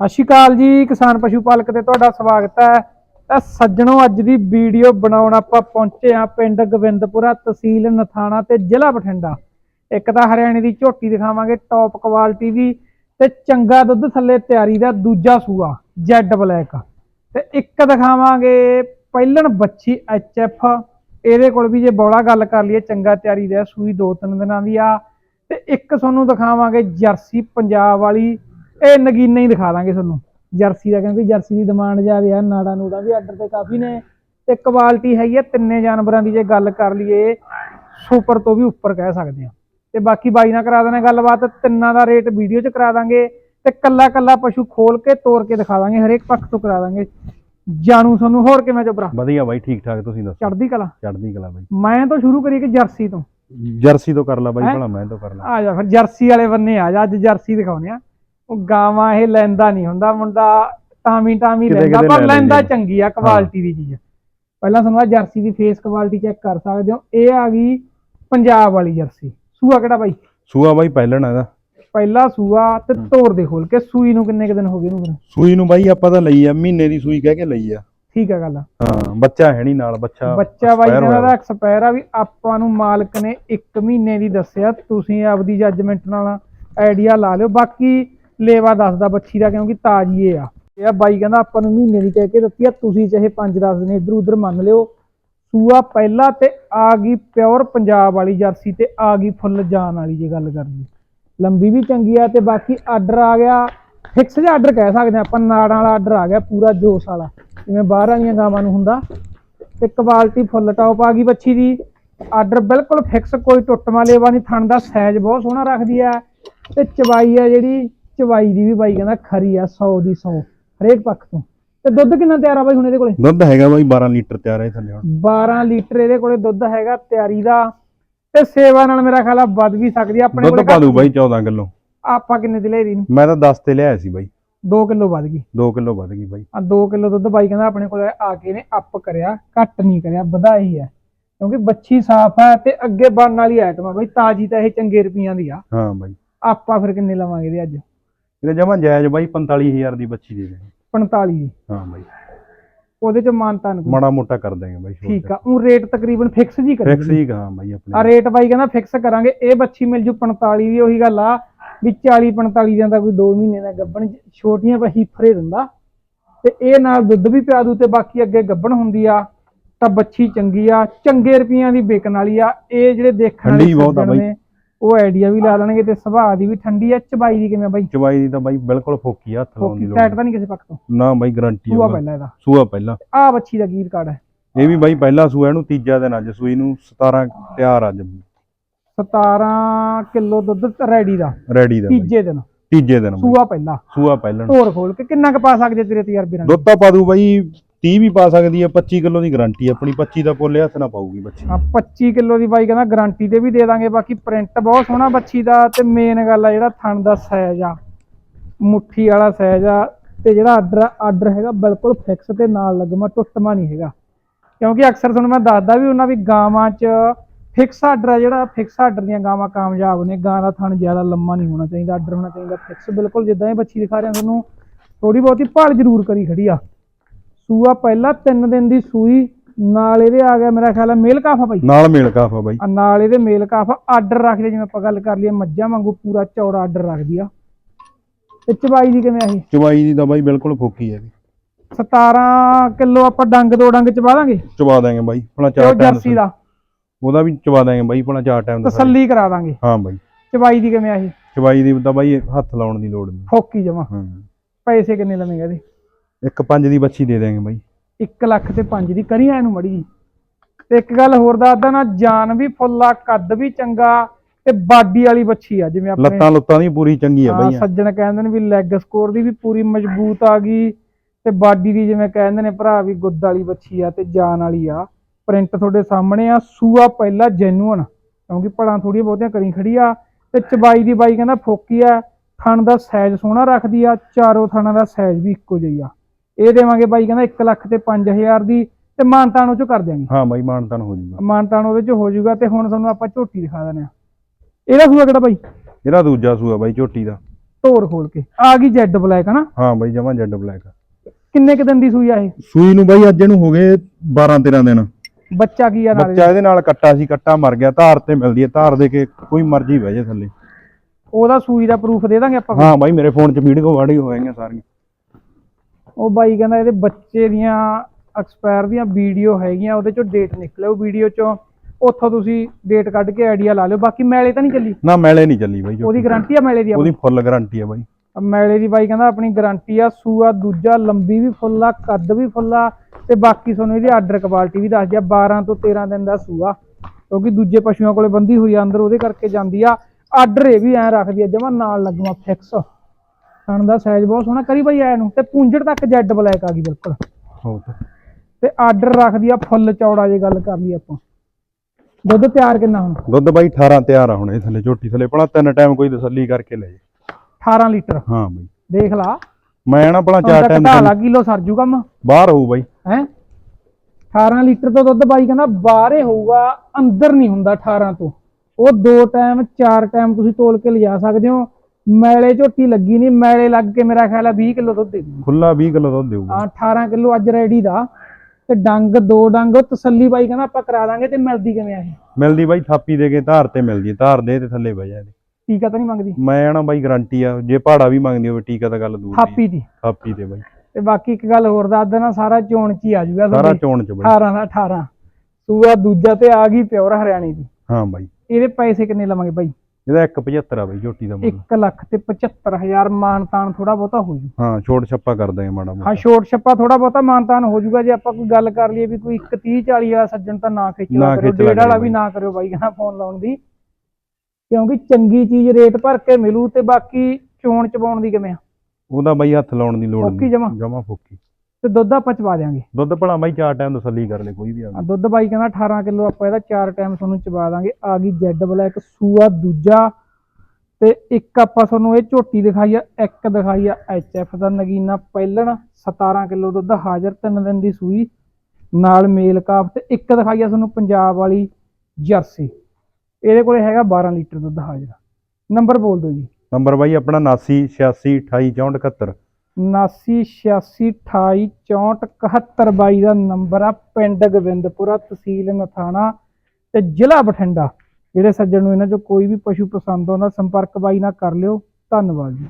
ਸਤਿ ਸ਼੍ਰੀ ਅਕਾਲ ਜੀ, ਕਿਸਾਨ ਪਸ਼ੂ ਪਾਲਕ ਤੇ ਤੁਹਾਡਾ ਸਵਾਗਤ ਹੈ। ਤਾਂ ਸੱਜਣੋ, ਅੱਜ ਦੀ ਵੀਡੀਓ ਬਣਾਉਣ ਆਪਾਂ ਪਹੁੰਚੇ ਆ ਪਿੰਡ ਗੋਬਿੰਦਪੁਰਾ ਤਹਿਸੀਲ ਨਥਾਣਾ ਤੇ ਜ਼ਿਲ੍ਹਾ ਬਠਿੰਡਾ। ਇੱਕ ਤਾਂ ਹਰਿਆਣੇ ਦੀ ਝੋਟੀ ਦਿਖਾਵਾਂਗੇ ਟੌਪ ਕੁਆਲਿਟੀ ਦੀ ਤੇ ਚੰਗਾ ਦੁੱਧ ਥੱਲੇ ਤਿਆਰੀ ਦਾ ਦੂਜਾ ਸੂਆ ਜੈਡ ਬਲੈਕ ਤੇ ਇੱਕ ਦਿਖਾਵਾਂਗੇ ਪਹਿਲਣ ਬੱਚੀ ਐਚਐਫ ਇਹਦੇ ਕੋਲ ਵੀ ਜੇ ਬੋਲਾ ਗੱਲ ਕਰ ਲਈਏ, ਚੰਗਾ ਤਿਆਰੀ ਦਾ ਸੂਈ ਦੋ ਤਿੰਨ ਦਿਨਾਂ ਦੀ ਆ। ਤੇ ਇੱਕ ਤੁਹਾਨੂੰ ਦਿਖਾਵਾਂਗੇ ਜਰਸੀ ਪੰਜਾਬ ਵਾਲੀ ਇਹ ਨਗੀਨਾ ਹੀ ਦਿਖਾ ਦਾਂਗੇ ਤੁਹਾਨੂੰ। ਜਰਸੀ ਦਾ ਕਿਉਂਕਿ ਜਰਸੀ ਦੀ ਡਿਮਾਂਡ ਜ਼ਿਆਦਾ ਆ ਨਾੜਾ ਨੂੜਾ ਵੀ ਆਰਡਰ ਤੇ ਕਾਫੀ ਨੇ। ਤੇ ਕੁਆਲਿਟੀ ਹੈਗੀ ਆ ਤਿੰਨੇ ਜਾਨਵਰਾਂ ਦੀ ਜੇ ਗੱਲ ਕਰ ਲਈਏ ਸੁਪਰ ਤੋਂ ਵੀ ਉੱਪਰ ਕਹਿ ਸਕਦੇ ਆ। ਤੇ ਬਾਕੀ ਬਾਈ ਨਾਲ ਕਰਾ ਦੇਣਾ ਗੱਲਬਾਤ ਤਿੰਨਾਂ ਦਾ ਰੇਟ ਵੀਡੀਓ 'ਚ ਕਰਾ ਦਾਂਗੇ। ਤੇ ਕੱਲਾ ਕੱਲਾ ਪਸ਼ੂ ਖੋਲ ਕੇ ਤੋੜ ਕੇ ਦਿਖਾ ਦਾਂਗੇ ਹਰੇਕ ਪੱਖ ਤੋਂ ਕਰਾ ਦਾਂਗੇ। ਜਾਣੂ ਤੁਹਾਨੂੰ ਹੋਰ ਕਿਵੇਂ ਚੋਬਰਾ ਵਧੀਆ ਬਾਈ ਠੀਕ ਠਾਕ ਤੁਸੀਂ ਦੱਸੋ। ਚੜਦੀ ਕਲਾ? ਚੜ੍ਹਦੀ ਕਲਾ ਬਾਈ। ਮੈਂ ਤਾਂ ਸ਼ੁਰੂ ਕਰੀ ਕਿ ਜਰਸੀ ਤੋਂ। ਜਰਸੀ ਤੋਂ ਕਰ ਲਾ ਬਾਈ? ਭਲਾ ਮੈਂ ਤੋਂ ਕਰ ਲਾ। ਆ ਜਾ ਫਿਰ ਜਰਸੀ ਵਾਲੇ ਬੰਨੇ ਆ ਜਾ ਅੱਜ ਜਰਸੀ ਦਿਖਾਉਨੇ ਆ। ਉਹ ਗਾਵਾਂ ਇਹ ਲੈਂਦਾ ਨਹੀਂ ਹੁੰਦਾ ਮੁੰਡਾ ਟਾਮੀ ਟਾਮੀ ਕਿਤੇ- ਲੈਂਦਾ ਕਿਤੇ ਪਰ ਲੈ ਲੈਂਦਾ ਲੈਂਦੇ। ਆ। ਚੰਗੀ ਆ ਕੁਆਲਿਟੀ ਦੀ ਚੀਜ਼ ਪਹਿਲਾਂ ਤੁਹਾਨੂੰ ਆ ਜਰਸੀ ਦੀ ਫੇਸ ਕੁਆਲਿਟੀ ਚੈੱਕ ਕਰ ਸਕਦੇ ਹੋ। ਇਹ ਆ ਗਈ ਪੰਜਾਬ ਵਾਲੀ ਜਰਸੀ। ਸੂਆ ਕਿਹੜਾ ਬਾਈ? ਸੂਆ ਬਾਈ ਪਹਿਲਣ ਇਹਦਾ। ਪਹਿਲਾ ਸੂਆ ਤੇ ਤੋੜ ਦੇ ਖੋਲ ਕੇ ਸੂਈ ਨੂੰ ਕਿੰਨੇ ਕੁ ਦਿਨ ਹੋ ਗਏ ਨੂੰ ਫਿਰ? ਸੂਈ ਨੂੰ ਬਾਈ ਆਪਾਂ ਤਾਂ ਲਈ ਆ ਮਹੀਨੇ ਦੀ ਸੂਈ ਕਹਿ ਕੇ ਲਈ ਆ। ਠੀਕ ਆ ਗੱਲ ਹਾਂ ਬੱਚਾ ਹੈ ਨਹੀਂ ਨਾਲ ਬੱਚਾ ਬੱਚਾ ਬਾਈ expire ਦਾ ਐਕਸਪਾਇਰ ਆ ਵੀ ਆਪਾਂ ਨੂੰ ਮਾਲਕ ਨੇ 1 ਮਹੀਨੇ ਦੀ ਦੱਸਿਆ ਤੁਸੀਂ ਆਪਦੀ ਜੱਜਮੈਂਟ ਨਾਲ ਆਈਡੀਆ ਲਾ ਲਿਓ। ਬਾਕੀ ਲੇਵਾ ਦੱਸਦਾ ਬੱਚੀ ਦਾ ਕਿਉਂਕਿ ਤਾਜੀ ਏ ਆ। ਇਹ ਆ ਬਾਈ ਕਹਿੰਦਾ ਆਪਾਂ ਨੂੰ ਮਹੀਨੇ ਦੀ ਕਹਿ ਕੇ ਦਿੱਤੀ ਆ, ਤੁਸੀਂ ਚਾਹੇ 5-10 ਦਿਨ ਇਧਰ ਉਧਰ ਮੰਨ ਲਿਓ। ਸੂਆ ਪਹਿਲਾ ਤੇ ਆ ਗਈ ਪਿਓਰ ਪੰਜਾਬ ਵਾਲੀ ਜਰਸੀ ਤੇ ਆ ਗਈ ਫੁੱਲ ਜਾਨ ਵਾਲੀ ਜੇ ਗੱਲ ਕਰਨੀ। ਲੰਬੀ ਵੀ ਚੰਗੀ ਆ ਤੇ ਬਾਕੀ ਆਰਡਰ ਆ ਗਿਆ। ਫਿਕਸ ਜਿਹਾ ਆਰਡਰ ਕਹਿ ਸਕਦੇ ਆ ਆਪਾਂ, ਨਾੜਾਂ ਵਾਲਾ ਆਰਡਰ ਆ ਗਿਆ ਪੂਰਾ ਜੋਸ਼ ਵਾਲਾ। ਜਿਵੇਂ ਬਾਹਰ ਵਾਲੀਆਂ ਗਾਵਾਂ ਨੂੰ ਹੁੰਦਾ। ਤੇ ਕੁਆਲਿਟੀ ਫੁੱਲ ਟੌਪ ਆ ਗਈ ਬੱਚੀ ਦੀ। ਆਰਡਰ ਬਿਲਕੁਲ ਫਿਕਸ ਕੋਈ ਟੁੱਟਮਾ ਲੇਵਾ ਨਹੀਂ, ਥਣ ਦਾ ਸਾਈਜ਼ ਬਹੁਤ ਸੋਹਣਾ ਰੱਖਦੀ ਆ। ਤੇ ਚਵਾਈ ਆ ਜਿਹੜੀ ਚਵਾਈ ਦੀ ਵੀ ਬਾਈ ਕਹਿੰਦਾ ਖਰੀ ਆ 100 ਦੀ 100 ਹਰੇਕ ਪੱਖ ਤੋਂ। ਤੇ ਦੁੱਧ ਕਿੰਨਾ ਤਿਆਰ ਆ ਬਾਈ ਹੁਣ ਇਹਦੇ ਕੋਲੇ? ਦੁੱਧ ਹੈਗਾ ਬਾਈ 12 ਲੀਟਰ ਤਿਆਰ ਹੈ ਥੱਲੇ ਹੁਣ। 12 ਲੀਟਰ ਇਹਦੇ ਕੋਲੇ ਦੁੱਧ ਹੈਗਾ ਤਿਆਰੀ ਦਾ। ਤੇ ਸੇਵਾ ਨਾਲ ਮੇਰਾ ਖਿਆਲ ਆ ਵੱਧ ਵੀ ਸਕਦੀ ਆ ਆਪਣੇ ਦੁੱਧ ਪਾ ਦੂ ਬਾਈ 14 ਕਿਲੋ। ਆਪਾਂ ਕਿੰਨੇ ਦੀ ਲਈ ਨੂੰ ਮੈਂ ਤਾਂ 10 ਤੇ ਲਿਆਇਆ ਸੀ ਬਾਈ। 2 ਕਿਲੋ ਵੱਧ ਗਈ। 2 ਕਿਲੋ ਵੱਧ ਗਈ ਬਾਈ। ਆ 2 ਕਿਲੋ ਦੁੱਧ ਬਾਈ ਕਹਿੰਦਾ ਆਪਣੇ ਕੋਲ ਆ ਕੇ ਨੇ ਅਪ ਕਰਿਆ ਘੱਟ ਨਹੀਂ ਕਰਿਆ ਵਧਾਈ ਹੈ ਕਿਉਂਕਿ ਬੱਚੀ ਸਾਫ਼ ਹੈ ਤੇ ਅੱਗੇ ਬਣਨ ਵਾਲੀ ਆਈਟਮ ਆ ਬਾਈ ਤਾਜੀ ਤਾਂ ਇਹ ਚੰਗੇ ਰੁਪਈਆਂ ਦੀ ਆ। ਹਾਂ ਬਾਈ। ਆਪਾਂ ਫਿਰ ਕਿੰਨੇ ਲਵਾਂਗੇ ਇਹਦੇ ਅੱਜ? ਇਹਦਾ ਜਮਾ ਜਾਇਜ਼ ਬਾਈ 45000 ਦੀ ਬੱਚੀ ਦੇ ਦੇ 45 ਦੀ ਹਾਂ ਬਾਈ। ਉਹਦੇ ਚ ਮਾਨਤਾ ਨੂੰ ਮਾੜਾ ਮੋਟਾ ਕਰ ਦਾਂਗੇ ਬਾਈ ਠੀਕ ਆ ਉਹ ਰੇਟ ਤਕਰੀਬਨ ਫਿਕਸ ਜੀ ਕਰੀ ਫਿਕਸ ਹੀ ਕਹਾਂ ਬਾਈ ਆ ਆਪਣੇ ਰੇਟ ਬਾਈ ਕਹਿੰਦਾ ਫਿਕਸ ਕਰਾਂਗੇ ਇਹ ਬੱਚੀ ਮਿਲ ਜੂ 45 ਦੀ ਉਹੀ ਗੱਲ ਆ ਵੀ 40 45 ਦਿਨ ਦਾ ਕੋਈ 2 ਮਹੀਨੇ ਦਾ ਗੱਬਣ ਛੋਟੀਆਂ ਪਹੀ ਫਰੇ ਦਿੰਦਾ। ਤੇ ਇਹ ਨਾਲ ਦੁੱਧ ਵੀ ਪਿਆ ਦੂ ਤੇ ਬਾਕੀ ਅੱਗੇ ਗੱਬਣ ਹੁੰਦੀ ਆ ਤਾਂ ਬੱਚੀ ਚੰਗੀ ਆ ਚੰਗੇ ਰੁਪਈਆਂ ਦੀ ਵਿਕਣ ਵਾਲੀ ਆ। ਇਹ ਜਿਹੜੇ ਦੇਖਣ ਵਾਲੇ ਬਹੁਤ ਆ ਬਾਈ। ਉਹ ਆਈਡੀਆ ਵੀ ਲਾ ਲੈਣਗੇ ਤੇ ਸੁਭਾਅ ਦੀ ਵੀ ਠੰਡੀ ਆ ਚਬਾਈ ਦੀ ਕਿਵੇਂ ਬਾਈ? ਚਵਾਈ ਦੀ ਤਾਂ ਬਾਈ ਬਿਲਕੁਲ ਫੋਕੀ ਆ, ਹੱਥ ਲਾਉਣ ਦੀ ਫੋਕੀ ਲੋੜ ਸਾਈਡ ਤਾਂ ਨਹੀਂ ਕਿਸੇ ਪੱਖ ਤੋਂ? ਨਹੀਂ। ਨਾ ਬਾਈ ਗਰੰਟੀ ਸੂਆ ਪਹਿਲਾਂ ਇਹਦਾ। ਸੂਆ ਪਹਿਲਾਂ। ਆ ਬੱਚੀ ਦਾ ਕੀ ਰਿਕਾਰਡ ਹੈ ਇਹ ਵੀ ਬਾਈ ਪਹਿਲਾ ਸੂਆ ਇਹਨੂੰ ਤੀਜਾ ਦਿਨ ਅੱਜ ਸੂਈ ਨੂੰ 17 ਤਿਆਰ ਅੱਜ 17 ਕਿਲੋ ਦੁੱਧ ਰੈਡੀ ਦਾ। ਰੈਡੀ ਦਾ ਬਾਈ। ਤੀਜੇ ਦਿਨ। ਤੀਜੇ ਦਿਨ ਬਾਈ। ਸੂਆ ਪਹਿਲਾਂ। ਸੂਆ ਪਹਿਲਣ ਢੋਰ ਖੋਲ ਕੇ ਕਿੰਨਾ ਕੁ ਪਾ ਸਕਦੇ ਤੇਰੇ ਤਜਰਬੇ ਨਾਲ? ਦੁੱਧ ਤਾਂ ਪਾ ਦੂ ਬਾਈ 30 ਵੀ ਪਾ ਸਕਦੀ ਹੈ 25 ਕਿਲੋ ਦੀ ਗਾਰੰਟੀ ਆਪਣੀ 25 ਦਾ ਪੋਲੇ ਹੱਥ ਨਾ ਪਾਊਗੀ ਬੱਚੀ। ਆ 25 ਕਿਲੋ ਦੀ ਬਾਈ ਕਹਿੰਦਾ ਗਾਰੰਟੀ ਤੇ ਵੀ ਦੇ ਦਾਂਗੇ, ਬਾਕੀ ਪ੍ਰਿੰਟ ਬਹੁਤ ਸੋਹਣਾ ਬੱਚੀ ਦਾ ਤੇ ਮੇਨ ਗੱਲ ਆ ਜਿਹੜਾ ਥਣ ਦਾ ਸਾਈਜ਼ ਆ, ਮੁੱਠੀ ਵਾਲਾ ਸਾਈਜ਼ ਆ ਤੇ ਜਿਹੜਾ ਆਰਡਰ ਆਰਡਰ ਹੈਗਾ ਬਿਲਕੁਲ ਫਿਕਸ ਤੇ ਨਾਲ ਲੱਗਮਾ, ਟੁੱਟਮਾ ਨਹੀਂ ਹੈਗਾ। ਕਿਉਂਕਿ ਅਕਸਰ ਤੁਹਾਨੂੰ ਮੈਂ ਦੱਸਦਾ ਵੀ ਉਹਨਾਂ ਵੀ ਗਾਵਾਂ 'ਚ ਫਿਕਸ ਆਰਡਰ ਆ, ਜਿਹੜਾ ਫਿਕਸ ਆਰਡਰ ਦੀਆਂ ਗਾਵਾਂ ਕਾਮਯਾਬ ਨੇ, ਗਾਂ ਦਾ ਥਣ ਜ਼ਿਆਦਾ ਲੰਮਾ ਨਹੀਂ ਹੋਣਾ ਚਾਹੀਦਾ ਆਰਡਰ ਹੋਣਾ ਚਾਹੀਦਾ ਫਿਕਸ ਬਿਲਕੁਲ ਜਿੱਦਾਂ ਇਹ ਬੱਚੀ ਦਿਖਾ ਰਿਹਾ ਤੁਹਾਨੂੰ ਥੋੜੀ ਬਹੁਤੀ ਭਾਲ ਜ਼ਰੂਰ ਕਰੀ ਖੜੀ ਆ। ਸੂਆ ਪਹਿਲਾਂ 3 ਦਿਨ ਦੀ ਸੂਈ ਨਾਲ ਇਹਦੇ ਆ ਗਿਆ ਮੇਰਾ ਖਿਆਲ ਹੈ ਮੇਲ ਕਾਫਾ ਬਾਈ। ਨਾਲ ਮੇਲ ਕਾਫਾ ਬਾਈ। ਆ ਨਾਲ ਇਹਦੇ ਮੇਲ ਕਾਫ ਆਰਡਰ ਰੱਖਦੇ ਜਿਵੇਂ ਆਪਾਂ ਗੱਲ ਕਰ ਲਈਏ ਮੱਝਾਂ ਵਾਂਗੂ ਪੂਰਾ ਚੌੜਾ ਆਰਡਰ ਰੱਖਦੀ ਆ। ਤੇ ਚਬਾਈ ਦੀ ਕਿਵੇਂ ਆਹੀ ਚਵਾਈ ਦੀ ਤਾਂ ਬਾਈ ਬਿਲਕੁਲ ਫੋਕੀ ਹੈ 17 ਕਿਲੋ ਆਪਾਂ ਡੰਗ ਦੋ ਡੰਗ ਚਬਾ ਦਾਂਗੇ? ਚਵਾ ਦਾਂਗੇ ਬਾਈ ਭਲਾ ਤੇ ਉਹ ਚਾਰ ਟਾਈਮ ਜਰਸੀ ਦਾ। ਉਹਦਾ ਵੀ ਚਵਾ ਦਾਂਗੇ ਬਾਈ ਭਲਾ ਚਾਰ ਟਾਈਮ ਦਾ ਤਸੱਲੀ ਕਰਾ ਦਾਂਗੇ। ਹਾਂ ਬਾਈ। ਚਬਾਈ ਦੀ ਕਿਵੇਂ ਆਹੀ ਚਵਾਈ ਦੀ ਤਾਂ ਬਾਈ ਹੱਥ ਲਾਉਣ ਦੀ ਲੋੜ ਨਹੀਂ। ਫੋਕੀ ਜਮਾ। ਹਾਂ। ਪੈਸੇ ਕਿੰਨੇ ਲਵੇਂਗਾ ਇਹਦੇ? ਇੱਕ ਪੰਜ ਦੀ ਬੱਚੀ ਦੇ ਦਾਂਗੇ ਬਾਈ। 1 ਲੱਖ ਤੇ 5 ਦੀ ਕਰੀ ਐ ਨੂੰ ਮੜੀ ਤੇ ਇੱਕ ਗੱਲ ਹੋਰ ਦੱਸਦਾ ਨਾ ਜਾਨ ਵੀ ਫੁੱਲਾ ਕੱਦ ਵੀ ਚੰਗਾ ਤੇ ਬਾਡੀ ਵਾਲੀ ਬੱਚੀ ਆ ਜਿਵੇਂ ਆਪਣੇ ਲੱਤਾਂ ਲੁੱਤਾਂ ਦੀ ਪੂਰੀ ਚੰਗੀ ਆ ਬਾਈ ਸੱਜਣ ਕਹਿੰਦੇ ਨੇ ਵੀ ਲੈਗ ਸਕੋਰ ਦੀ ਵੀ ਪੂਰੀ ਮਜ਼ਬੂਤ ਆ ਗਈ ਤੇ ਬਾਡੀ ਦੀ ਜਿਵੇਂ ਕਹਿੰਦੇ ਨੇ ਭਰਾ ਵੀ ਗੁੱਦ ਵਾਲੀ ਬੱਚੀ ਆ ਤੇ ਜਾਨ ਵਾਲੀ ਆ। ਪ੍ਰਿੰਟ ਤੁਹਾਡੇ ਸਾਹਮਣੇ ਆ ਸੂਆ ਪਹਿਲਾ ਜੈਨੂਅਨ ਕਿਉਂਕਿ ਪੜਾਂ ਥੋੜੀਆਂ ਬਹੁਤੀਆਂ ਕਰੀ ਖੜੀ ਆ। ਤੇ ਚਬਾਈ ਦੀ ਬਾਈ ਕਹਿੰਦਾ ਫੋਕੀ ਆ ਥਣ ਦਾ ਸਾਈਜ਼ ਸੋਹਣਾ ਰੱਖਦੀ ਆ ਚਾਰੋਂ ਥਣਾਂ ਦਾ ਸਾਈਜ਼ ਵੀ ਇੱਕੋ ਜਿਹਾ ਆ। ਇਹ ਦੇਵਾਂਗੇ ਬਾਈ ਕਹਿੰਦਾ 1 ਲੱਖ ਤੇ 5000 ਦੀ ਤੇ ਮਾਨਤਾਨ ਉਹ ਚੋਂ ਕਰ ਦਿਆਂਗੇ। ਹਾਂ ਬਾਈ ਮਾਨਤਨ ਹੋ ਜੂਗਾ। ਮਾਨਤਾਨ ਉਹਦੇ ਚ ਹੋ ਜਾਊਗਾ ਤੇ ਹੁਣ ਤੁਹਾਨੂੰ ਆਪਾਂ ਝੋਟੀ ਦਿਖਾ ਦਿੰਦੇ ਆ ਇਹਦਾ ਸੂਆ ਕਿਹੜਾ ਬਾਈ? ਇਹਦਾ ਦੂਜਾ ਸੂਆ ਬਾਈ ਝੋਟੀ ਦਾ। ਧੋਰ ਖੋਲ ਕੇ। ਆ ਗਈ ਜੈਡ ਬਲੈਕ ਹਨਾ? ਹਾਂ ਬਾਈ ਜਮਾ ਜੈਡ ਬਲੈਕ ਕਿੰਨੇ ਕ ਦਿਨ ਦੀ ਸੂਈ ਆ ਇਹ? ਸੂਈ ਨੂੰ ਬਾਈ ਅੱਜ ਇਹਨੂੰ ਹੋ ਗਏ 12 13 ਦਿਨ। ਬੱਚਾ ਕੀ ਆ ਨਾਲੇ ਬੱਚਾ ਇਹਦੇ? ਨਾਲ ਕੱਟਾ ਸੀ ਕੱਟਾ ਮਰ ਗਿਆ ਧਾਰ ਤੇ ਮਿਲਦੀ ਹੈ ਧਾਰ ਦੇ ਕੇ ਕੋਈ ਮਰਜ਼ੀ ਬਹਿ ਜਾ ਥੱਲੇ। ਉਹਦਾ ਸੂਈ ਦਾ ਪ੍ਰੂਫ ਦੇ ਦਾਂਗੇ ਆਪਾਂ ਹਾਂ ਬਾਈ ਮੇਰੇ ਫੋਨ 'ਚ ਵੀਡੀਓ ਵਾੜੀ ਹੋਏਗੀਆਂ ਸਾਰੀਆਂ। ਉਹ ਬਾਈ ਕਹਿੰਦਾ ਇਹਦੇ ਬੱਚੇ ਦੀਆਂ ਐਕਸਪਾਇਰ ਦੀਆਂ ਵੀਡੀਓ ਹੈਗੀਆਂ ਉਹਦੇ ਚੋਂ ਡੇਟ ਨਿਕਲੇ ਉਹ ਵੀਡੀਓ ਚੋਂ। ਉੱਥੋਂ ਤੁਸੀਂ ਡੇਟ ਕੱਢ ਕੇ ਆਈਡੀਆ ਲਾ ਲਿਓ ਬਾਕੀ ਮੈਲੇ ਤਾਂ ਨਹੀਂ ਚੱਲੀ? ਨਾ ਮੈਲੇ ਨਹੀਂ ਚੱਲੀ ਬਾਈ ਉਹਦੀ ਗਾਰੰਟੀ ਆ ਮੈਲੇ ਦੀ ਉਹਦੀ ਫੁੱਲ ਗਾਰੰਟੀ ਹੈ ਬਾਈ? ਮੈਲੇ ਦੀ ਬਾਈ ਕਹਿੰਦਾ ਆਪਣੀ ਗਾਰੰਟੀ ਆ ਸੂਆ ਦੂਜਾ ਲੰਬੀ ਵੀ ਫੁੱਲ ਆ ਕੱਦ ਵੀ ਫੁੱਲ ਆ ਤੇ ਬਾਕੀ ਤੁਹਾਨੂੰ ਇਹਦੀ ਆਰਡਰ ਕੁਆਲਿਟੀ ਵੀ ਦੱਸ ਦਿਆ 12 ਤੋਂ 13 ਦਿਨ ਦਾ ਸੂਆ ਕਿਉਂਕਿ ਦੂਜੇ ਪਸ਼ੂਆਂ ਕੋਲੇ ਬੰਦੀ ਹੋਈ ਆ ਅੰਦਰ ਉਹਦੇ ਕਰਕੇ ਜਾਂਦੀ ਆ। ਆਰਡਰ ਇਹ ਵੀ ਐ ਰੱਖਦੀ ਆ ਜਮਾ ਨਾਲ ਲੱਗਵਾ ਫਿਕਸ ਥਣ ਦਾ ਸਾਈਜ਼ ਬਹੁਤ ਸੋਹਣਾ ਕਰੀ ਬਾਈ ਐ ਨੂੰ ਤੇ ਪੂੰਝੜ ਤੱਕ ਜੈਡ ਬਲੈਕ ਆ ਗਈ ਬਿਲਕੁਲ। ਹੋ ਤਾਂ। ਆਰਡਰ ਰੱਖਦੀ ਆ ਫੁੱਲ ਚੌੜਾ ਜੇ ਗੱਲ ਕਰ ਲਈ ਆਪਾਂ। ਦੁੱਧ ਤਿਆਰ ਕਿੰਨਾ ਹੁਣ? ਦੁੱਧ ਬਾਈ 18 ਤਿਆਰ ਆ ਹੁਣ ਇਹ ਥੱਲੇ ਝੋਟੀ ਥੱਲੇ। ਭਲਾ ਤਿੰਨ ਟਾਈਮ ਕੋਈ ਤਸੱਲੀ ਕਰਕੇ ਲੈ ਜੇ। 18 ਲੀਟਰ। ਹਾਂ ਬਾਈ। ਦੇਖ ਲਾ। ਮੈਂ ਨਾ ਭਲਾ ਚਾਰ ਟਾਈਮ ਘਟਾ ਲਾ ਕਿਲੋ ਸਰਜੂ ਕੰਮ। ਬਾਹਰ ਹੋਊ ਬਾਈ। ਹੈ? 18 ਲੀਟਰ ਤੋਂ ਦੁੱਧ ਬਾਈ ਕਹਿੰਦਾ ਬਾਹਰੇ ਹੋਊਗਾ ਅੰਦਰ ਨਹੀਂ ਹੁੰਦਾ 18 ਤੋਂ। ਉਹ ਦੋ ਟਾਈਮ ਚਾਰ ਟਾਈਮ ਤੁਸੀਂ ਤੋਲ ਕੇ ਲਿਜਾ ਸਕਦੇ ਹੋ। ਮੈਲੇ ਝੋਟੀ ਲੱਗੀ ਨਹੀਂ ਮੈਲੇ ਲੱਗ ਕੇ ਮੇਰਾ ਖਿਆਲ ਹੈ 20 ਕਿਲੋ ਦੁੱਧ ਦੇ ਦੂਗੀ ਖੁੱਲਾ 20 ਕਿਲੋ ਦੁੱਧ ਦੇਊਗਾ। ਹਾਂ 18 ਕਿਲੋ ਅੱਜ ਰੈਡੀ ਦਾ। ਤੇ ਡੰਗ ਦੋ ਡੰਗ ਤਸੱਲੀ ਬਾਈ ਕਹਿੰਦਾ ਆਪਾਂ ਕਰਾ ਦਾਂਗੇ ਤੇ ਮਿਲਦੀ ਕਿਵੇਂ ਆ ਇਹ? ਮਿਲਦੀ ਬਾਈ ਥਾਪੀ ਦੇ ਕੇ ਧਾਰ ਤੇ ਮਿਲਦੀ ਧਾਰ ਦੇ ਤੇ ਥੱਲੇ ਬਹਿ ਜਾ ਇਹਦੇ। ਟੀਕਾ ਤਾਂ ਨਹੀਂ ਮੰਗਦੀ? ਮੈਂ ਨਾ ਬਾਈ ਗਾਰੰਟੀ ਆ ਜੇ ਪਹਾੜਾ ਵੀ ਮੰਗਦੀ ਹੋਵੇ ਟੀਕਾ ਤਾਂ ਗੱਲ ਦੂਰ ਦੀ ਥਾਪੀ ਦੀ? ਥਾਪੀ ਤੇ ਬਾਈ। ਤੇ ਬਾਕੀ ਇੱਕ ਗੱਲ ਹੋਰ ਦੱਸ ਦੇਣਾ ਸਾਰਾ ਚੋਣ ਚ ਹੀ ਆ ਜਾਊਗਾ ਸਾਰਾ ਤੁਹਾਡੇ। ਚੋਣ ਚ ਬਾਈ। 18 ਦਾ 18 ਸੂਆ ਦੂਜਾ ਤੇ ਆ ਗਈ ਪਿਓਰ ਹਰਿਆਣੇ ਦੀ। ਹਾਂ ਬਾਈ। ਇਹਦੇ ਪੈਸੇ ਕਿੰਨੇ ਲਵਾਂਗੇ ਬਾਈ? ਇਹਦਾ 175 ਆ ਬਾਈ ਝੋਟੀ ਦਾ ਮੁੱਲ। 1 ਲੱਖ ਤੇ 75000 ਮਾਨਤਾਨ ਥੋੜਾ ਬਹੁਤਾ ਹੋ ਜੂ। ਹਾਂ ਛੋਟ ਛੱਪਾ ਕਰ ਦਾਂਗੇ ਮਾੜਾ ਹਾਂ ਮੋਟਾ ਸ਼ੋਰਟ ਛੱਪਾ ਥੋੜਾ ਬਹੁਤਾ ਮਾਨਤਾਨ ਹੋ ਜੂਗਾ। ਜੇ ਆਪਾਂ ਕੋਈ ਗੱਲ ਕਰ ਲਈਏ ਵੀ ਕੋਈ 1 30 40 ਵਾਲਾ ਸੱਜਣ ਤਾਂ ਨਾ ਖਿੱਚ ਕਰੋ। ਡੇਢ ਵਾਲਾ ਵੀ ਨਾ ਕਰਿਓ ਬਾਈ ਕਹਿੰਦਾ ਫੋਨ ਲਾਉਣ ਦੀ। ਕਿਉਂਕਿ ਚੰਗੀ ਚੀਜ਼ ਰੇਟ ਭਰ ਕੇ ਮਿਲੂ ਤੇ ਬਾਕੀ ਚੋਣ ਚਬਾਉਣ ਦੀ ਕਿਵੇਂ ਆ? ਉਹਦਾ ਬਾਈ ਹੱਥ ਲਾਉਣ ਦੀ ਲੋੜ ਫੋਕੀ ਜਮਾਂ? ਜਮਾ ਫੋਕੀ। ਤੇ ਦੁੱਧ ਆਪਾਂ ਚਵਾ ਦਿਆਂਗੇ। ਦੁੱਧ ਭਲਾ ਬਾਈ ਚਾਰ ਟਾਈਮ ਤਸੱਲੀ ਕਰ ਲੈ ਕੋਈ ਵੀ ਆ ਦੁੱਧ ਬਾਈ ਕਹਿੰਦਾ 18 ਕਿਲੋ ਆਪਾਂ ਇਹਦਾ ਚਾਰ ਟਾਈਮ ਤੁਹਾਨੂੰ ਚਬਾ ਦਾਂਗੇ। ਆ ਗਈ ਜੈਡ ਬਲੈਕ ਸੂਆ ਦੂਜਾ ਤੇ ਇੱਕ ਆਪਾਂ ਤੁਹਾਨੂੰ ਇਹ ਝੋਟੀ ਦਿਖਾਈ ਆ ਇੱਕ ਦਿਖਾਈ ਆ ਐਫ ਦਾ ਨਗੀਨਾ ਪਹਿਲਣ 17 ਕਿਲੋ ਦੁੱਧ ਹਾਜ਼ਰ ਤਿੰਨ ਦਿਨ ਦੀ ਸੂਈ ਨਾਲ ਮੇਲ ਕਾਪ ਤੇ ਇੱਕ ਦਿਖਾਈ ਆ ਤੁਹਾਨੂੰ ਪੰਜਾਬ ਵਾਲੀ ਜਰਸੀ। ਇਹਦੇ ਕੋਲੇ ਹੈਗਾ 12 ਲੀਟਰ ਦੁੱਧ ਹਾਜ਼ਰ। ਨੰਬਰ ਬੋਲ ਦਿਓ ਜੀ। ਨੰਬਰ ਬਾਈ ਆਪਣਾ 79 86 28 64 71 7986286471 ਬਾਈ ਦਾ ਨੰਬਰ ਆ ਪਿੰਡ ਗੋਬਿੰਦਪੁਰਾ, ਤਹਿਸੀਲ ਨਥਾਣਾ ਤੇ ਜ਼ਿਲ੍ਹਾ ਬਠਿੰਡਾ। ਜਿਹੜੇ ਸੱਜਣ ਨੂੰ ਇਹਨਾਂ ਚੋਂ ਕੋਈ ਵੀ ਪਸ਼ੂ ਪਸੰਦ ਆਉਂਦਾ, ਸੰਪਰਕ ਬਾਈ ਨਾਲ ਕਰ ਲਿਓ। ਧੰਨਵਾਦ ਜੀ।